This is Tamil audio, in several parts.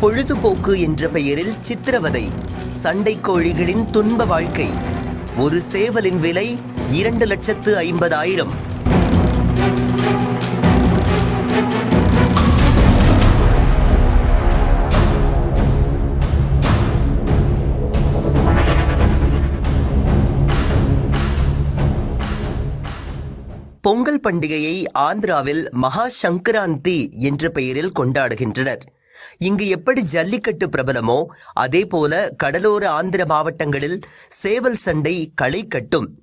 பொழுதுபோக்கு என்ற பெயரில் சித்திரவதை சண்டை கோழிகளின் துன்ப வாழ்க்கை. ஒரு சேவலின் விலை இரண்டு லட்சத்து ஐம்பதாயிரம். பொங்கல் பண்டிகையை ஆந்திராவில் மகா சங்கராந்தி என்ற பெயரில் கொண்டாடுகின்றனர். இங்கு எப்படி ஜல்லிக்கட்டு பிரபலமோ அதே போல கடலோர ஆந்திர மாவட்டங்களில் சேவல் சண்டை களை கட்டும்.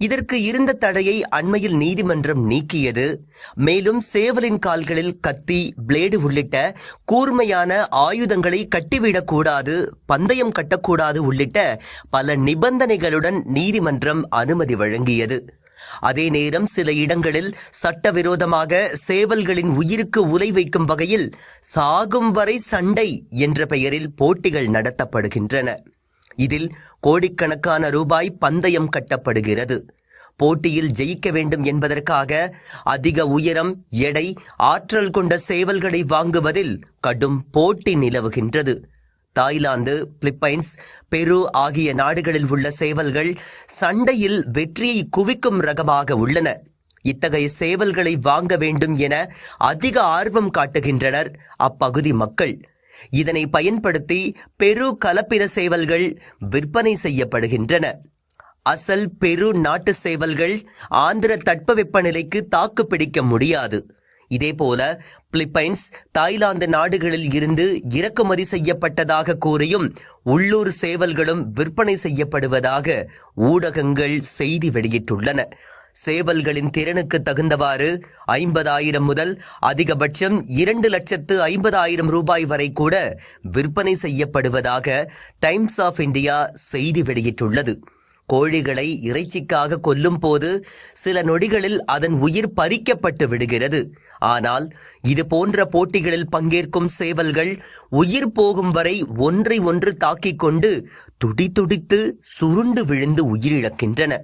இதற்கு இருந்த தடையை அண்மையில் நீதிமன்றம் நீக்கியது. மேலும் சேவலின் கால்களில் கத்தி பிளேடு உள்ளிட்ட கூர்மையான ஆயுதங்களை கட்டிவிடக்கூடாது பந்தயம் கட்டக்கூடாது உள்ளிட்ட பல நிபந்தனைகளுடன் நீதிமன்றம் அனுமதி வழங்கியது. அதே நேரம் சில இடங்களில் சட்டவிரோதமாக சேவல்களின் உயிருக்கு உலை வைக்கும் வகையில் சாகும் வரை சண்டை என்ற பெயரில் போட்டிகள் நடத்தப்படுகின்றன. இதில் கோடிக்கணக்கான ரூபாய் பந்தயம் கட்டப்படுகிறது. போட்டியில் ஜெயிக்க வேண்டும் என்பதற்காக அதிக உயரம் எடை ஆற்றல் கொண்ட சேவல்களை வாங்குவதில் கடும் போட்டி நிலவுகின்றது. தாய்லாந்து பிலிப்பைன்ஸ் பெரு ஆகிய நாடுகளில் உள்ள சேவல்கள் சண்டையில் வெற்றியை குவிக்கும் ரகமாக உள்ளன. இத்தகைய சேவல்களை வாங்க வேண்டும் என அதிக ஆர்வம் காட்டுகின்றனர் அப்பகுதி மக்கள். இதனை பயன்படுத்தி பெரு கலப்பின சேவல்கள் விற்பனை செய்யப்படுகின்றன. அசல் பெரு நாட்டு சேவல்கள் ஆந்திர தட்பவெப்பநிலைக்கு தாக்கு பிடிக்க முடியாது. இதேபோல பிலிப்பைன்ஸ் தாய்லாந்து நாடுகளில் இருந்து இறக்குமதி செய்யப்பட்டதாக கூறியும் உள்ளூர் சேவல்களும் விற்பனை செய்யப்படுவதாக ஊடகங்கள் செய்தி வெளியிட்டுள்ளன. சேவல்களின் திறனுக்கு தகுந்தவாறு ஐம்பதாயிரம் முதல் அதிகபட்சம் இரண்டு லட்சத்து ஐம்பதாயிரம் ரூபாய் வரை கூட விற்பனை செய்யப்படுவதாக டைம்ஸ் ஆஃப் இந்தியா செய்தி வெளியிட்டுள்ளது. கோழிகளை இறைச்சிக்காக கொல்லும் போது சில நொடிகளில் அதன் உயிர் பறிக்கப்பட்டு விடுகிறது. ஆனால் இது போன்ற போட்டிகளில் பங்கேற்கும் சேவல்கள் உயிர் போகும் வரை ஒன்றை ஒன்று தாக்கிக் கொண்டு துடி துடித்து சுருண்டு விழுந்து உயிரிழக்கின்றன.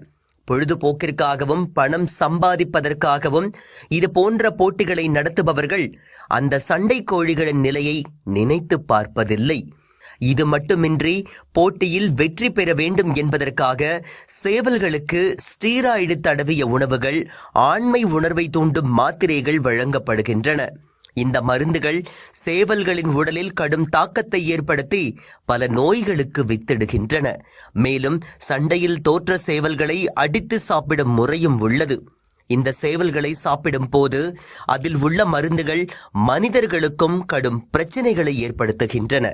பொழுதுபோக்கிற்காகவும் பணம் சம்பாதிப்பதற்காகவும் இது போன்ற போட்டிகளை நடத்துபவர்கள் அந்த சண்டை கோழிகளின் நிலையை நினைத்து பார்ப்பதில்லை. இது மட்டுமின்றி போட்டியில் வெற்றி பெற வேண்டும் என்பதற்காக சேவல்களுக்கு ஸ்டீராய்டு தடவிய உணவுகள் ஆண்மை உணர்வை தூண்டும் மாத்திரைகள் வழங்கப்படுகின்றன. இந்த மருந்துகள் சேவல்களின் உடலில் கடும் தாக்கத்தை ஏற்படுத்தி பல நோய்களுக்கு வித்திடுகின்றன. மேலும் சண்டையில் தோற்ற சேவல்களை அடித்து சாப்பிடும் முறையும் உள்ளது. இந்த சேவல்களை சாப்பிடும் போது அதில் உள்ள மருந்துகள் மனிதர்களுக்கும் கடும் பிரச்சனைகளை ஏற்படுத்துகின்றன.